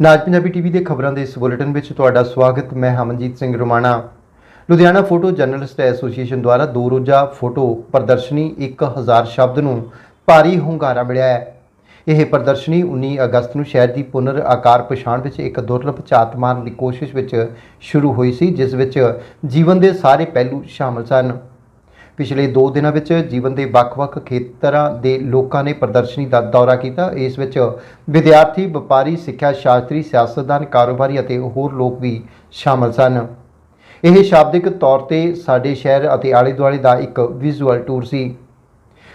ਨਾਜ Punjabi TV ਦੇ ਖਬਰਾਂ ਦੇ ਇਸ ਬੁਲੇਟਿਨ ਵਿੱਚ ਤੁਹਾਡਾ ਸਵਾਗਤ, ਮੈਂ Hamanjeet Singh Romana. Ludhiana photo journalist association ਦੁਆਰਾ ਦੋ ਰੋਜ਼ਾ ਫੋਟੋ ਪ੍ਰਦਰਸ਼ਨੀ 1000 ਸ਼ਬਦ ਨੂੰ ਭਾਰੀ ਹੁੰਗਾਰਾ ਮਿਲਿਆ ਹੈ। ਇਹ ਪ੍ਰਦਰਸ਼ਨੀ 19 ਅਗਸਤ ਨੂੰ ਸ਼ਹਿਰ ਦੀ ਪੁਨਰ ਆਕਾਰ ਪਛਾਣ ਵਿੱਚ ਇੱਕ ਦੁਰਲਭ ਝਾਤ ਮਾਰਨ ਦੀ ਕੋਸ਼ਿਸ਼ ਵਿੱਚ ਸ਼ੁਰੂ ਹੋਈ ਸੀ, ਜਿਸ ਵਿੱਚ ਜੀਵਨ ਦੇ ਸਾਰੇ ਪਹਿਲੂ ਸ਼ਾਮਲ ਸਨ। ਪਿਛਲੇ 2 ਦਿਨਾਂ ਵਿੱਚ ਜੀਵਨ ਦੇ ਵੱਖ-ਵੱਖ ਖੇਤਰਾਂ ਦੇ ਲੋਕਾਂ ਨੇ ਪ੍ਰਦਰਸ਼ਨੀ ਦਾ ਦੌਰਾ ਕੀਤਾ। ਇਸ ਵਿੱਚ ਵਿਦਿਆਰਥੀ, ਵਪਾਰੀ, ਸਿੱਖਿਆ ਸ਼ਾਸਤਰੀ, ਸਿਆਸਤਦਾਨ, ਕਾਰੋਬਾਰੀ ਅਤੇ ਹੋਰ ਲੋਕ ਵੀ ਸ਼ਾਮਲ ਸਨ। ਇਹ ਸ਼ਾਬਦਿਕ ਤੌਰ ਤੇ ਸਾਡੇ ਸ਼ਹਿਰ ਅਤੇ ਆਲੇ-ਦੁਆਲੇ ਦਾ ਇੱਕ ਵਿਜ਼ੂਅਲ ਟੂਰ ਸੀ।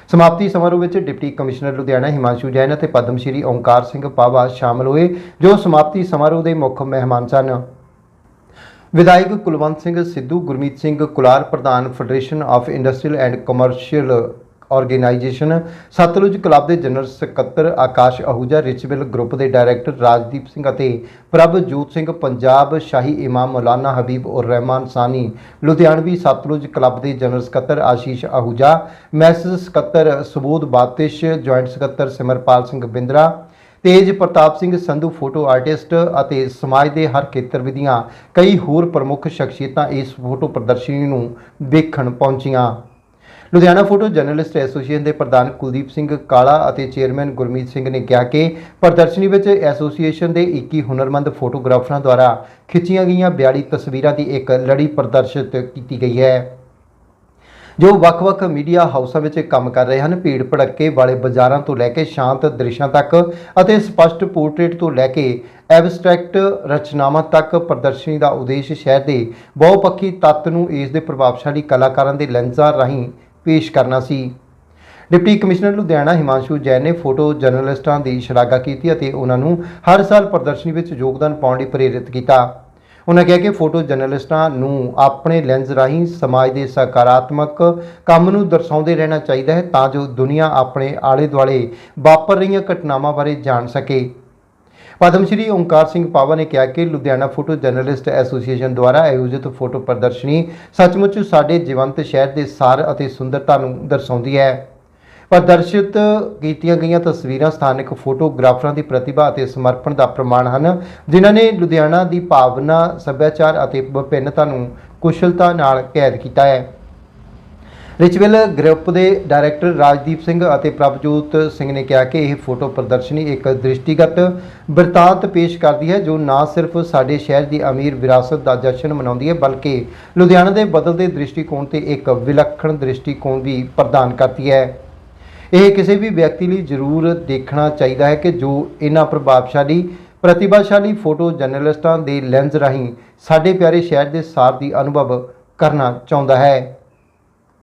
ਸਮਾਪਤੀ ਸਮਾਰੋਹ ਵਿੱਚ ਡਿਪਟੀ ਕਮਿਸ਼ਨਰ ਲੁਧਿਆਣਾ ਹਿਮਾਂਸ਼ੂ ਜੈਨ ਅਤੇ ਪਦਮ ਸ਼੍ਰੀ ਓਂਕਾਰ ਸਿੰਘ ਪਾਵਾ ਸ਼ਾਮਲ ਹੋਏ, ਜੋ ਸਮਾਪਤੀ ਸਮਾਰੋਹ ਦੇ ਮੁੱਖ ਮਹਿਮਾਨ ਸਨ। ਵਿਧਾਇਕ ਕੁਲਵੰਤ ਸਿੰਘ ਸਿੱਧੂ, ਗੁਰਮੀਤ ਸਿੰਘ ਕੁਲਾਰ, ਪ੍ਰਧਾਨ federation of industrial and commercial organisation, Sutlej club ਦੇ ਜਨਰਲ ਸਕੱਤਰ ਆਕਾਸ਼ ਅਹੂਜਾ ਰਿਚਵਿਲ ਗਰੁੱਪ ਦੇ ਡਾਇਰੈਕਟਰ ਰਾਜਦੀਪ ਸਿੰਘ ਅਤੇ ਪ੍ਰਭਜੋਤ ਸਿੰਘ ਪੰਜਾਬ, ਸ਼ਾਹੀ ਇਮਾਮ ਮੌਲਾਨਾ ਹਬੀਬ ਉਰ ਰਹਿਮਾਨ ਸਾਨੀ ਲੁਧਿਆਣਵੀ ਸਤਲੁਜ ਕਲੱਬ ਦੇ ਜਨਰਲ ਸਕੱਤਰ ਆਸ਼ੀਸ਼ ਅਹੂਜਾ ਮੈਸੇਜ ਸਕੱਤਰ ਸੁਬੋਧ ਬਾਤਿਸ਼, ਜੁਆਇੰਟ ਸਕੱਤਰ ਸਿਮਰਪਾਲ ਸਿੰਘ ਬਿੰਦਰਾ ਤੇਜ ਪ੍ਰਤਾਪ ਸਿੰਘ ਸੰਧੂ ਫੋਟੋ ਆਰਟਿਸਟ ਅਤੇ ਸਮਾਜ ਦੇ ਹਰ ਖੇਤਰ ਦੀਆਂ ਕਈ ਹੋਰ ਪ੍ਰਮੁੱਖ ਸ਼ਖਸੀਅਤਾਂ ਇਸ ਫੋਟੋ ਪ੍ਰਦਰਸ਼ਨੀ ਨੂੰ ਵੇਖਣ ਪਹੁੰਚੀਆਂ। ਲੁਧਿਆਣਾ ਫੋਟੋ ਜਰਨਲਿਸਟ ਐਸੋਸੀਏਸ਼ਨ ਦੇ ਪ੍ਰਧਾਨ ਕੁਲਦੀਪ ਸਿੰਘ ਕਾਲਾ ਅਤੇ ਚੇਅਰਮੈਨ ਗੁਰਮੀਤ ਸਿੰਘ ਨੇ ਕਿਹਾ ਕਿ ਪ੍ਰਦਰਸ਼ਨੀ ਵਿੱਚ ਐਸੋਸੀਏਸ਼ਨ ਦੇ 21 ਹੁਨਰਮੰਦ ਫੋਟੋਗ੍ਰਾਫਰਾਂ ਦੁਆਰਾ ਖਿੱਚੀਆਂ ਗਈਆਂ 42 ਤਸਵੀਰਾਂ ਦੀ ਇੱਕ ਲੜੀ ਪ੍ਰਦਰਸ਼ਿਤ ਕੀਤੀ ਗਈ ਹੈ। ਜੋ ਵੱਖ-ਵੱਖ ਮੀਡੀਆ ਹਾਊਸਾਂ ਵਿੱਚ ਕੰਮ ਕਰ ਰਹੇ ਹਨ, ਭੀੜ ਭੜੱਕੇ ਵਾਲੇ ਬਾਜ਼ਾਰਾਂ ਤੋਂ ਲੈ ਕੇ ਸ਼ਾਂਤ ਦ੍ਰਿਸ਼ਾਂ ਤੱਕ ਅਤੇ ਸਪਸ਼ਟ ਪੋਰਟਰੇਟ ਤੋਂ ਲੈ ਕੇ ਐਬਸਟ੍ਰੈਕਟ ਰਚਨਾਵਾਂ ਤੱਕ ਪ੍ਰਦਰਸ਼ਨੀ ਦਾ ਉਦੇਸ਼ ਸ਼ਹਿਰ ਦੇ ਬਹੁਪੱਖੀ ਤੱਤ ਨੂੰ ਇਸ ਦੇ ਪ੍ਰਭਾਵਸ਼ਾਲੀ ਕਲਾਕਾਰਾਂ ਦੇ ਲੈਂਜ਼ਾਂ ਰਾਹੀਂ ਪੇਸ਼ ਕਰਨਾ ਸੀ। ਡਿਪਟੀ ਕਮਿਸ਼ਨਰ ਲੁਧਿਆਣਾ ਹਿਮਾਂਸ਼ੂ ਜੈਨ ਨੇ ਫੋਟੋ ਜਰਨਲਿਸਟਾਂ ਦੀ ਸ਼ਲਾਘਾ ਕੀਤੀ ਅਤੇ ਉਹਨਾਂ ਨੂੰ ਹਰ ਸਾਲ ਪ੍ਰਦਰਸ਼ਨੀ ਵਿੱਚ ਯੋਗਦਾਨ ਪਾਉਣ ਲਈ ਪ੍ਰੇਰਿਤ ਕੀਤਾ। ਉਹਨਾਂ ਕਿਹਾ ਕਿ ਫੋਟੋ ਜਰਨਲਿਸਟਾਂ ਨੂੰ ਆਪਣੇ ਲੈਂਸ ਰਾਹੀਂ ਸਮਾਜ ਦੇ ਸਕਾਰਾਤਮਕ ਕੰਮ ਨੂੰ ਦਰਸਾਉਂਦੇ ਰਹਿਣਾ ਚਾਹੀਦਾ ਹੈ ਤਾਂ ਜੋ ਦੁਨੀਆ ਆਪਣੇ ਆਲੇ-ਦੁਆਲੇ ਵਾਪਰ ਰਹੀਆਂ ਘਟਨਾਵਾਂ ਬਾਰੇ ਜਾਣ ਸਕੇ। ਪਦਮ ਸ਼੍ਰੀ ਓਮਕਾਰ ਸਿੰਘ ਪਾਵਾ ਨੇ ਕਿਹਾ ਕਿ ਲੁਧਿਆਣਾ ਫੋਟੋ ਜਰਨਲਿਸਟ ਐਸੋਸੀਏਸ਼ਨ ਦੁਆਰਾ ਆਯੋਜਿਤ ਫੋਟੋ ਪ੍ਰਦਰਸ਼ਨੀ ਸੱਚਮੁੱਚ ਸਾਡੇ ਜੀਵੰਤ ਸ਼ਹਿਰ ਦੇ ਸਾਰ ਅਤੇ ਸੁੰਦਰਤਾ ਨੂੰ ਦਰਸਾਉਂਦੀ ਹੈ। ਪ੍ਰਦਰਸ਼ਿਤ ਕੀਤੀਆਂ ਗਈਆਂ ਤਸਵੀਰਾਂ ਸਥਾਨਕ ਫੋਟੋਗ੍ਰਾਫਰਾਂ ਦੀ ਪ੍ਰਤਿਭਾ ਅਤੇ ਸਮਰਪਣ ਦਾ ਪ੍ਰਮਾਣ ਹਨ, ਜਿਨ੍ਹਾਂ ਨੇ ਲੁਧਿਆਣਾ ਦੀ ਭਾਵਨਾ, ਸੱਭਿਆਚਾਰ ਅਤੇ ਵਿਭਿੰਨਤਾ ਨੂੰ ਕੁਸ਼ਲਤਾ ਨਾਲ ਕੈਦ ਕੀਤਾ ਹੈ। ਰਿਚਵਿਲ ਗਰੁੱਪ ਦੇ ਡਾਇਰੈਕਟਰ ਰਾਜਦੀਪ ਸਿੰਘ ਅਤੇ ਪ੍ਰਭਜੋਤ ਸਿੰਘ ਨੇ ਕਿਹਾ ਕਿ ਇਹ ਫੋਟੋ ਪ੍ਰਦਰਸ਼ਨੀ ਇੱਕ ਦ੍ਰਿਸ਼ਟੀਗਤ ਬਿਰਤਾਂਤ ਪੇਸ਼ ਕਰਦੀ ਹੈ, ਜੋ ਨਾ ਸਿਰਫ ਸਾਡੇ ਸ਼ਹਿਰ ਦੀ ਅਮੀਰ ਵਿਰਾਸਤ ਦਾ ਜਸ਼ਨ ਮਨਾਉਂਦੀ ਹੈ, ਬਲਕਿ ਲੁਧਿਆਣਾ ਦੇ ਬਦਲਦੇ ਦ੍ਰਿਸ਼ਟੀਕੋਣ ਤੇ ਇੱਕ ਵਿਲੱਖਣ ਦ੍ਰਿਸ਼ਟੀਕੋਣ ਵੀ ਪ੍ਰਦਾਨ ਕਰਦੀ ਹੈ। ਇਹ ਕਿਸੇ ਵੀ ਵਿਅਕਤੀ ਲਈ ਜ਼ਰੂਰ ਦੇਖਣਾ ਚਾਹੀਦਾ ਹੈ ਕਿ ਜੋ ਇਹਨਾਂ ਪ੍ਰਭਾਵਸ਼ਾਲੀ, ਪ੍ਰਤਿਭਾਸ਼ਾਲੀ ਫੋਟੋ ਜਰਨਲਿਸਟਾਂ ਦੇ ਲੈਂਜ਼ ਰਾਹੀਂ ਸਾਡੇ ਪਿਆਰੇ ਸ਼ਹਿਰ ਦੇ ਸਾਰ ਦੀ ਅਨੁਭਵ ਕਰਨਾ ਚਾਹੁੰਦਾ ਹੈ।